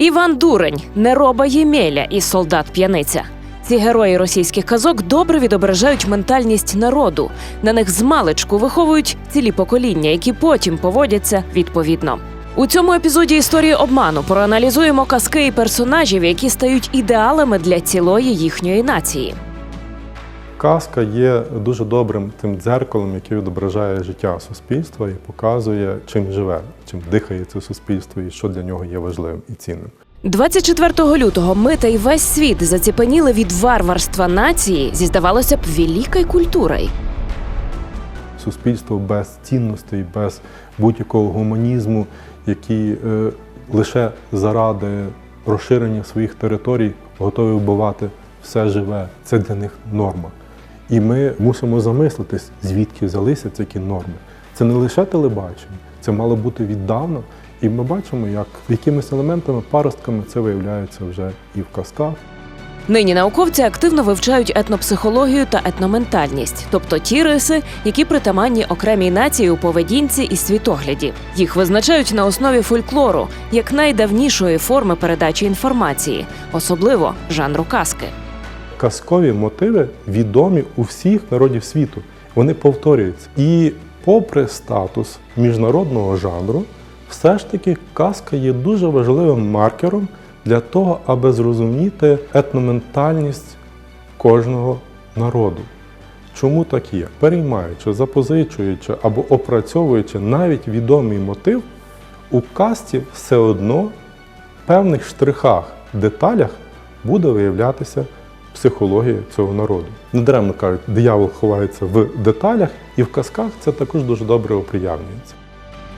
Іван Дурень, Нероба Ємеля і солдат п'яниця. Ці герої російських казок добре відображають ментальність народу. На них змалечку виховують цілі покоління, які потім поводяться відповідно. У цьому епізоді історії обману проаналізуємо казки і персонажів, які стають ідеалами для цілої їхньої нації. Казка є дуже добрим тим дзеркалом, яке відображає життя суспільства і показує, чим живе, чим дихає це суспільство і що для нього є важливим і цінним. 24 лютого ми та й весь світ заціпеніли від варварства нації зі здавалося б великою культурою. Суспільство без цінностей, без будь-якого гуманізму, які е, лише заради розширення своїх територій готові вбивати все живе. Це для них норма. І ми мусимо замислитись, звідки взялися такі норми. Це не лише телебачення, це мало бути віддавна. І ми бачимо, як якимись елементами, паростками це виявляється вже і в казках. Нині науковці активно вивчають етнопсихологію та етноментальність, тобто ті риси, які притаманні окремій нації у поведінці і світогляді. Їх визначають на основі фольклору як найдавнішої форми передачі інформації, особливо жанру казки. Казкові мотиви відомі у всіх народів світу. Вони повторюються. І попри статус міжнародного жанру, все ж таки казка є дуже важливим маркером для того, аби зрозуміти етноментальність кожного народу. Чому так є? Переймаючи, запозичуючи або опрацьовуючи навіть відомий мотив, у казці все одно в певних штрихах, деталях буде виявлятися психологія цього народу. Недаремно кажуть, диявол ховається в деталях, і в казках це також дуже добре оприявнюється.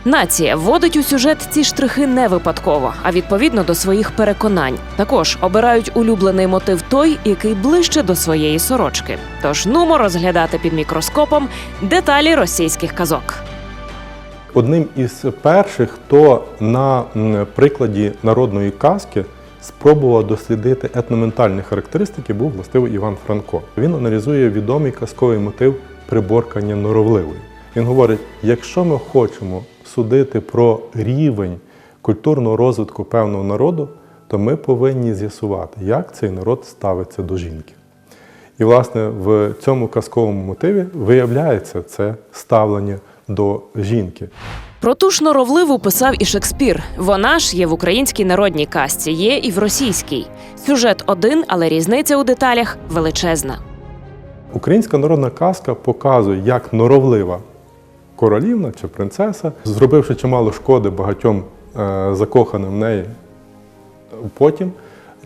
Нація вводить у сюжет ці штрихи не випадково, а відповідно до своїх переконань. Також обирають улюблений мотив той, який ближче до своєї сорочки. Тож нумо розглядати під мікроскопом деталі російських казок. Одним із перших, хто на прикладі народної казки спробував дослідити етноментальні характеристики, був властиво Іван Франко. Він аналізує відомий казковий мотив приборкання норовливої. Він говорить: якщо ми хочемо судити про рівень культурного розвитку певного народу, то ми повинні з'ясувати, як цей народ ставиться до жінки. І, власне, в цьому казковому мотиві виявляється це ставлення до жінки. Про ту ж норовливу писав і Шекспір. Вона ж є в українській народній казці, є і в російській. Сюжет один, але різниця у деталях величезна. Українська народна казка показує, як норовлива королівна чи принцеса, зробивши чимало шкоди багатьом е, закоханим в неї, потім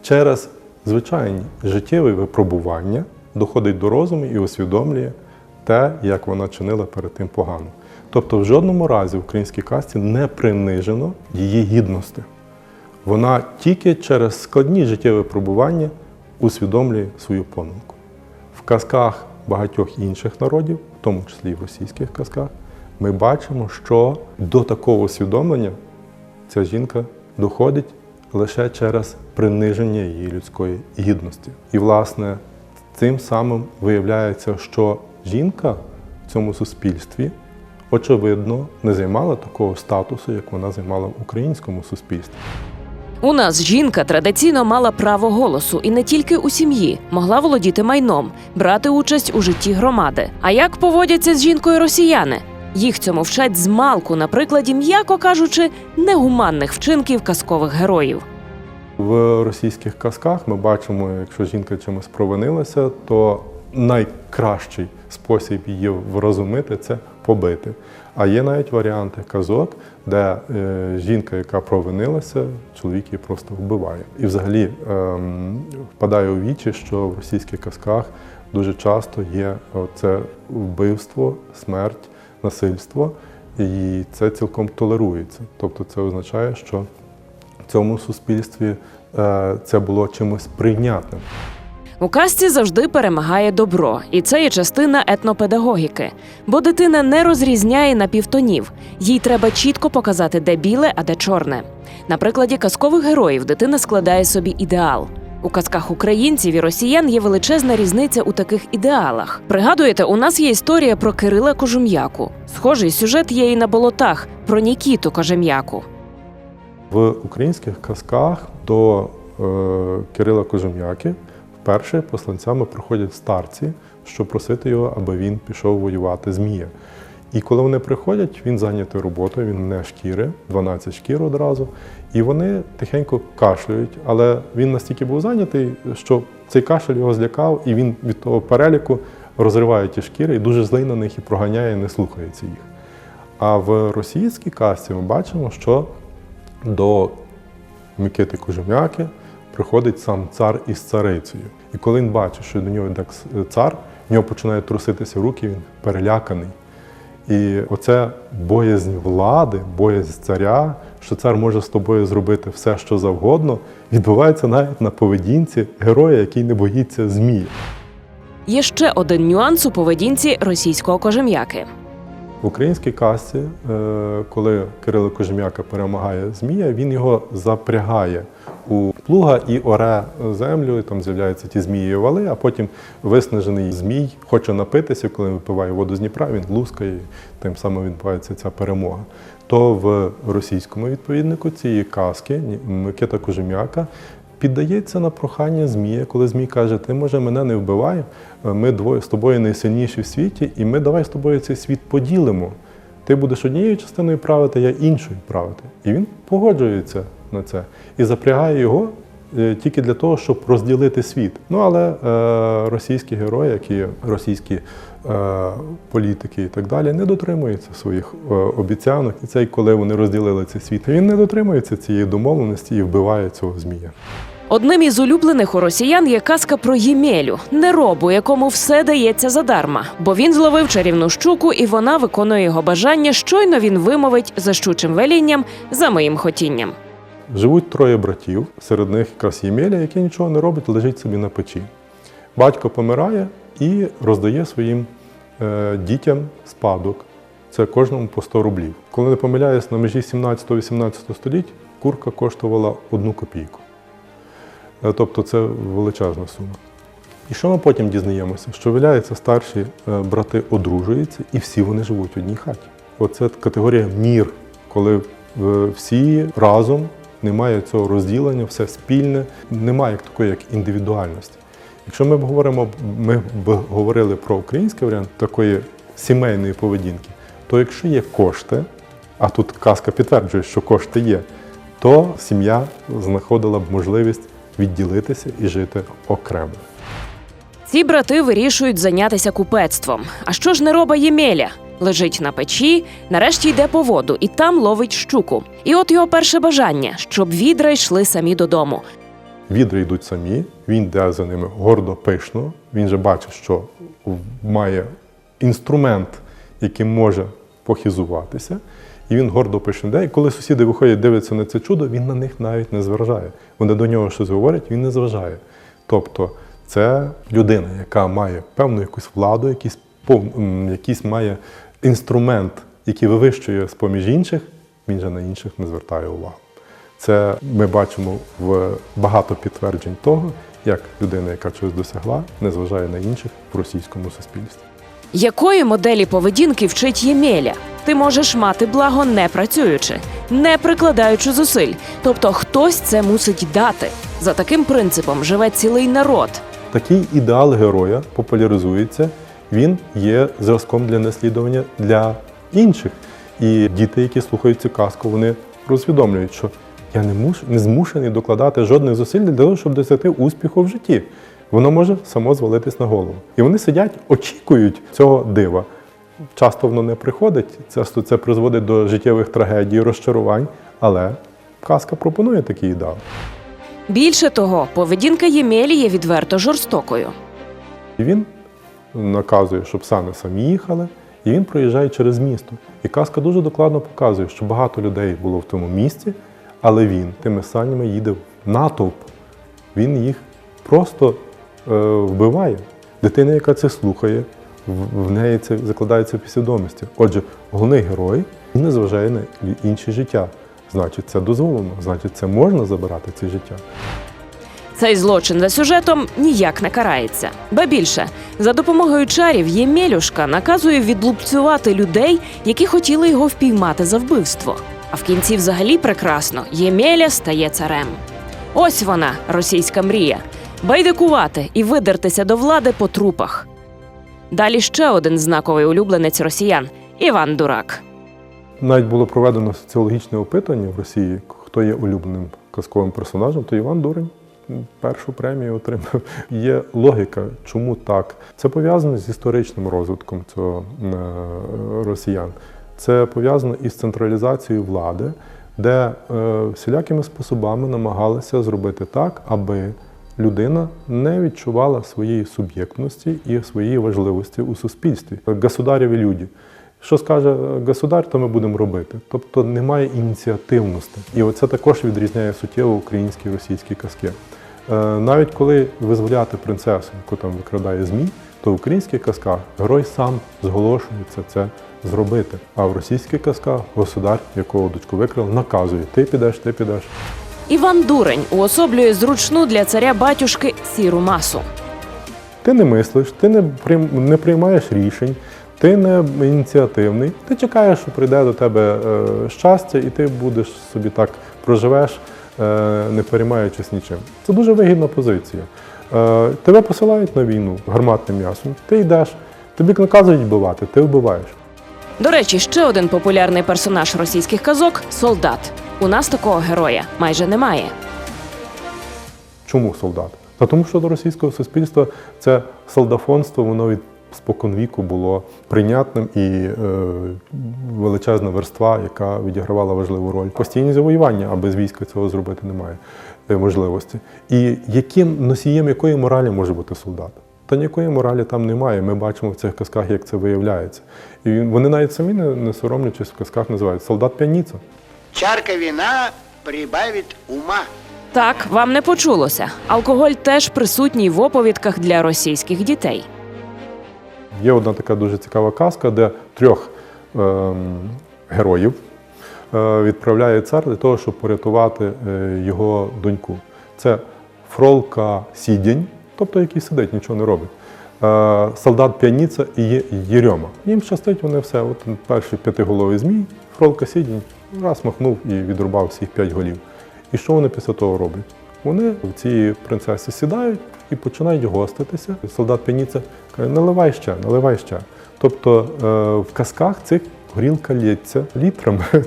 через звичайні життєві випробування доходить до розуму і усвідомлює те, як вона чинила перед тим погано. Тобто, в жодному разі в українській казці не принижено її гідності. Вона тільки через складні життєві випробування усвідомлює свою помилку. В казках багатьох інших народів, в тому числі і в російських казках, ми бачимо, що до такого усвідомлення ця жінка доходить лише через приниження її людської гідності. І, власне, цим самим виявляється, що жінка в цьому суспільстві, очевидно, не займала такого статусу, як вона займала в українському суспільстві. У нас жінка традиційно мала право голосу і не тільки у сім'ї, могла володіти майном, брати участь у житті громади. А як поводяться з жінкою росіяни? Їх цьому вчать з малку на прикладі, м'яко кажучи, негуманних вчинків казкових героїв. В російських казках ми бачимо, якщо жінка чимось провинилася, то найкращий спосіб її врозумити це побити. А є навіть варіанти казок, де е, жінка, яка провинилася, чоловік її просто вбиває. І взагалі ем, впадає у вічі, що в російських казках дуже часто є це вбивство, смерть, насильство, і це цілком толерується. Тобто це означає, що в цьому суспільстві е, це було чимось прийнятним. У казці завжди перемагає добро, і це є частина етнопедагогіки. Бо дитина не розрізняє напівтонів. Їй треба чітко показати, де біле, а де чорне. На прикладі казкових героїв дитина складає собі ідеал. У казках українців і росіян є величезна різниця у таких ідеалах. Пригадуєте, у нас є історія про Кирила Кожум'яку. Схожий сюжет є і на болотах про Нікіту Кожем'яку. В українських казках до е, Кирила Кожем'яки вперше посланцями приходять старці, щоб просити його, аби він пішов воювати Змія. І коли вони приходять, він зайнятий роботою, він не шкіри, 12 шкір одразу, і вони тихенько кашляють. Але він настільки був зайнятий, що цей кашель його злякав, і він від того переліку розриває ті шкіри і дуже злий на них і проганяє, і не слухається їх. А в російській касті ми бачимо, що до Микити Кожем'яки приходить сам цар із царицею. І коли він бачить, що до нього йде цар, в нього починають труситися руки, він переляканий. І оце боязнь влади, боязнь царя, що цар може з тобою зробити все, що завгодно, відбувається навіть на поведінці героя, який не боїться змії. Є ще один нюанс у поведінці російського кожем'яки. В українській касті, е, коли Кирило Кожем'яка перемагає змія, він його запрягає у плуга і оре землю, і там з'являються ті змії вали, а потім виснажений змій хоче напитися, коли випиває воду з Дніпра, він лускає, тим самим відбувається ця перемога. То в російському відповіднику цієї казки Микита Кожем'яка піддається на прохання Змія, коли Змій каже, ти може мене не вбивай, ми двоє з тобою найсильніші в світі, і ми давай з тобою цей світ поділимо. Ти будеш однією частиною правити, я іншою правити. І він погоджується на це і запрягає його е, тільки для того, щоб розділити світ. Ну але е, російські герої, які російські е, політики і так далі, не дотримуються своїх е, обіцянок. І цей, коли вони розділили цей світ, він не дотримується цієї домовленості і вбиває цього змія. Одним із улюблених у росіян є казка про Ємелю, неробу, якому все дається задарма, бо він зловив чарівну щуку, і вона виконує його бажання. Щойно він вимовить за щучим велінням за моїм хотінням. Живуть троє братів, серед них якраз Ємеля, який нічого не робить, лежить собі на печі. Батько помирає і роздає своїм е, дітям спадок. Це кожному по 100 рублів. Коли не помиляюсь, на межі 17-18 століть курка коштувала одну копійку. Е, Тобто це величезна сума. І що ми потім дізнаємося? Що виявляється, старші е, брати одружуються і всі вони живуть в одній хаті. Оце категорія мір, коли всі разом немає цього розділення, все спільне, немає такої, як індивідуальності. Якщо ми говоримо, ми говорили про український варіант такої сімейної поведінки, то якщо є кошти, а тут казка підтверджує, що кошти є, то сім'я знаходила б можливість відділитися і жити окремо. Ці брати вирішують зайнятися купецтвом. А що ж не роба Ємеля? Лежить на печі, нарешті йде по воду і там ловить щуку. І от його перше бажання, щоб відра йшли самі додому. Відри йдуть самі, він йде за ними гордо пишно. Він же бачить, що має інструмент, яким може похизуватися. І він гордо пишно йде. І коли сусіди виходять, дивляться на це чудо, він на них навіть не зважає. Вони до нього щось говорять, він не зважає. Тобто це людина, яка має певну якусь владу, м, якийсь має інструмент, який вивищує з-поміж інших, він же на інших не звертає увагу. Це ми бачимо в багато підтверджень того, як людина, яка чогось досягла, не зважає на інших в російському суспільстві. Якої моделі поведінки вчить Ємеля? Ти можеш мати благо не працюючи, не прикладаючи зусиль. Тобто хтось це мусить дати. За таким принципом живе цілий народ. Такий ідеал героя популяризується, він є зразком для наслідування для інших. І діти, які слухають цю казку, вони розвідомлюють, що я не муш, не змушений докладати жодних зусиль для того, щоб досягти успіху в житті. Воно може само звалитись на голову. І вони сидять, очікують цього дива. Часто воно не приходить, часто це призводить до життєвих трагедій, розчарувань, але казка пропонує такий ідеал. Більше того, поведінка Ємелі є відверто жорстокою. Він наказує, щоб сани самі їхали, і він проїжджає через місто. І казка дуже докладно показує, що багато людей було в тому місці, але він тими санями їде в натовп. Він їх просто е, вбиває. Дитина, яка це слухає, в, неї це закладається в підсвідомості. Отже, головний герой не зважає на інші життя. Значить, це дозволено, значить, це можна забирати це життя. Цей злочин за сюжетом ніяк не карається. Ба більше, за допомогою чарів Ємелюшка наказує відлупцювати людей, які хотіли його впіймати за вбивство. А в кінці взагалі прекрасно Ємеля стає царем. Ось вона, російська мрія. Байдикувати і видертися до влади по трупах. Далі ще один знаковий улюбленець росіян Іван Дурак. Навіть було проведено соціологічне опитування в Росії, хто є улюбленим казковим персонажем, то Іван Дурень першу премію отримав. Є логіка, чому так. Це пов'язано з історичним розвитком цього е, росіян. Це пов'язано із централізацією влади, де е, всілякими способами намагалися зробити так, аби людина не відчувала своєї суб'єктності і своєї важливості у суспільстві. Государєві люди. Що скаже государ, то ми будемо робити. Тобто немає ініціативності. І оце також відрізняє суттєво українські і російські казки. Е, Навіть коли визволяти принцесу, яку там викрадає ЗМІ, то в українських казках герой сам зголошується це зробити. А в російських казках государ, якого дочку викрали, наказує: ти підеш, ти підеш. Іван Дурень уособлює зручну для царя батюшки сіру масу. Ти не мислиш, ти не, не приймаєш рішень, ти не ініціативний, ти чекаєш, що прийде до тебе е, щастя, і ти будеш собі так проживеш, не переймаючись нічим. Це дуже вигідна позиція. Е, тебе посилають на війну гарматним м'ясом, ти йдеш, тобі наказують вбивати, ти вбиваєш. До речі, ще один популярний персонаж російських казок солдат. У нас такого героя майже немає. Чому солдат? Та тому, що до російського суспільства це солдафонство, воно від споконвіку було прийнятним і е, величезна верства, яка відігравала важливу роль. Постійні завоювання, а без війська цього зробити немає е, можливості. І яким носієм якої моралі може бути солдат? Та ніякої моралі там немає. Ми бачимо в цих казках, як це виявляється. І вони навіть самі не, не соромлячись в казках називають солдат п'яніця. Чарка вина прибавит ума. Так, вам не почулося. Алкоголь теж присутній в оповідках для російських дітей. Є одна така дуже цікава казка, де трьох ем, героїв е, відправляє цар для того, щоб порятувати е, його доньку. Це Фролка Сідінь, тобто який сидить, нічого не робить. Е, солдат П'яніця і Єрьома. Їм щастить вони все. От перший п'ятиголовий змій, Фролка Сідінь, раз махнув і відрубав всіх п'ять голів. І що вони після того роблять? Вони в цій принцесі сідають і починають гоститися. Солдат П'яніця каже, наливай ще, наливай ще. Тобто е, в казках цих горілка лється літрами.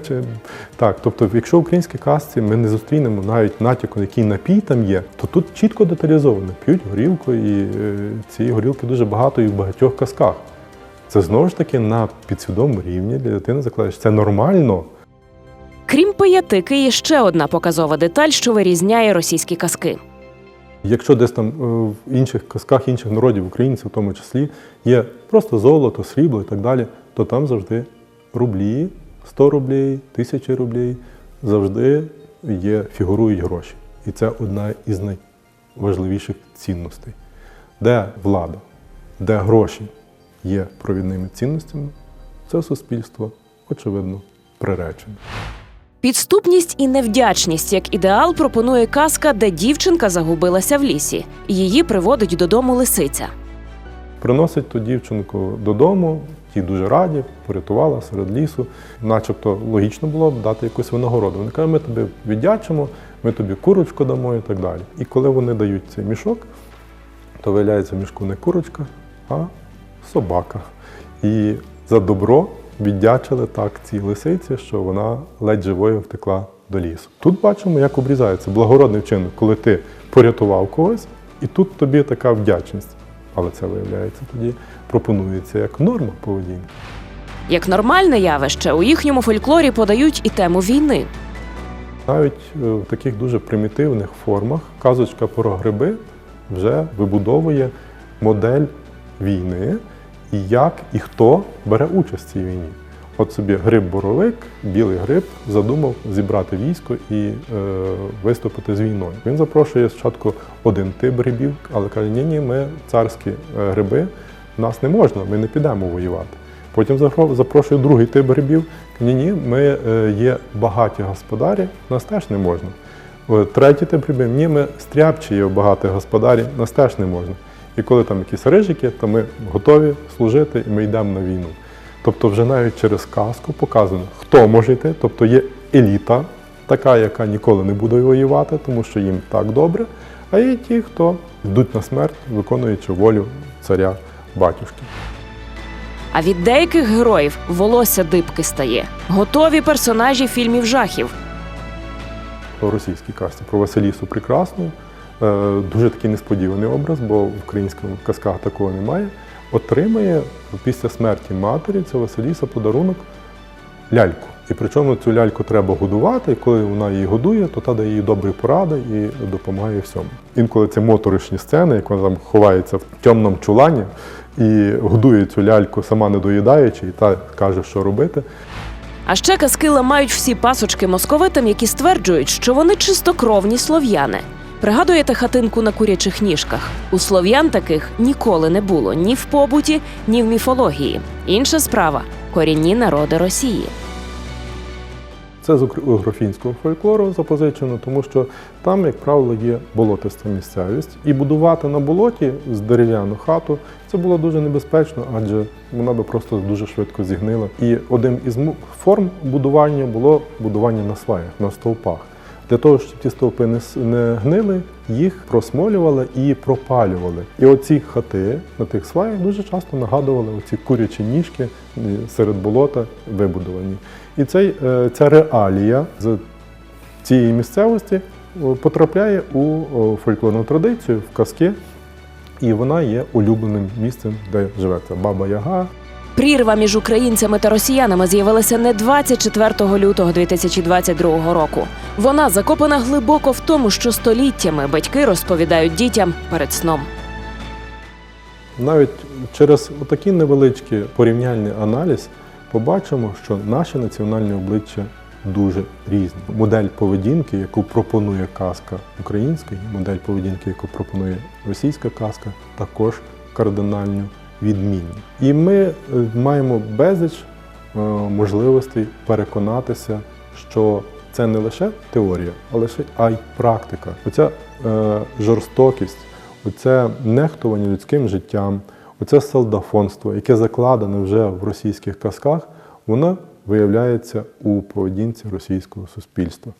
Так, тобто, якщо в українській казці ми не зустрінемо навіть натяку, який напій там є, то тут чітко деталізовано. П'ють горілку, і е, цієї горілки дуже багато і в багатьох казках. Це знову ж таки на підсвідомому рівні для дитини закладаєш. Це нормально. Крім пиятики, є ще одна показова деталь, що вирізняє російські казки. Якщо десь там е, в інших казках інших народів, українців в тому числі, є просто золото, срібло і так далі, то там завжди рублі, 100 рублей, тисячі рублей, завжди є, фігурують гроші. І це одна із найважливіших цінностей. Де влада, де гроші є провідними цінностями, це суспільство, очевидно, приречене. Підступність і невдячність як ідеал пропонує казка, де дівчинка загубилася в лісі. Її приводить додому лисиця. Приносить ту дівчинку додому, ті дуже раді, порятувала серед лісу. Начебто логічно було б дати якусь винагороду. Вони кажуть, ми тобі віддячимо, ми тобі курочку дамо і так далі. І коли вони дають цей мішок, то виявляється в мішку не курочка, а собака. І за добро віддячили так цій лисиці, що вона ледь живою втекла до лісу. Тут бачимо, як обрізається благородний вчинок, коли ти порятував когось, і тут тобі така вдячність. Але це виявляється тоді пропонується як норма поведінки. Як нормальне явище, у їхньому фольклорі подають і тему війни. Навіть е, в таких дуже примітивних формах казочка про гриби вже вибудовує модель війни і як і хто бере участь в цій війні. От собі гриб-боровик, білий гриб, задумав зібрати військо і е, виступити з війною. Він запрошує спочатку один тип грибів, але каже: ні, ні, ми царські е, гриби, нас не можна, ми не підемо воювати. Потім запрошує другий тип грибів. Ні, ні, ми е, є багаті господарі, нас теж не можна. Е, Третій тип грибів, ні, ми стряпчі є багаті господарі, нас теж не можна. І коли там якісь рижики, то ми готові служити і ми йдемо на війну. Тобто, вже навіть через казку показано, хто може йти, тобто є еліта, така, яка ніколи не буде воювати, тому що їм так добре. А є ті, хто йдуть на смерть, виконуючи волю царя батюшки. А від деяких героїв волосся дибки стає. Готові персонажі фільмів жахів. у російській касті про Василісу Прекрасну. Е, Дуже такий несподіваний образ, бо в українських казках такого немає. Отримає після смерті матері ця Василіса подарунок ляльку. І причому цю ляльку треба годувати, і коли вона її годує, то та дає їй добрі поради і допомагає всьому. Інколи це моторошні сцени, як вона там ховається в темному чулані і годує цю ляльку, сама не доїдаючи, і та каже, що робити. А ще казки ламають всі пасочки московитам, які стверджують, що вони чистокровні слов'яни. Пригадуєте хатинку на курячих ніжках? У слов'ян таких ніколи не було ні в побуті, ні в міфології. Інша справа корінні народи Росії. Це з угрофінського фольклору запозичено, тому що там, як правило, є болотиста місцевість. І будувати на болоті з дерев'яну хату це було дуже небезпечно, адже вона би просто дуже швидко зігнила. І один із форм будування було будування на сваях, на стовпах. Для того, щоб ті стовпи не, гнили, їх просмолювали і пропалювали. І оці хати на тих сваях дуже часто нагадували оці курячі ніжки е, серед болота вибудовані. І цей, е, ця реалія з цієї місцевості потрапляє у фольклорну традицію, в казки, і вона є улюбленим місцем, де живе ця баба Яга, Прірва між українцями та росіянами з'явилася не 24 лютого 2022 року. Вона закопана глибоко в тому, що століттями батьки розповідають дітям перед сном. Навіть через отакий невеличкий порівняльний аналіз побачимо, що наші національні обличчя дуже різні. Модель поведінки, яку пропонує казка українська, і модель поведінки, яку пропонує російська казка, також кардинально відмінні. І ми е, маємо безліч е, можливостей переконатися, що це не лише теорія, а лише а й практика. Оця е, жорстокість, оце нехтування людським життям, оце солдафонство, яке закладене вже в російських казках, воно виявляється у поведінці російського суспільства.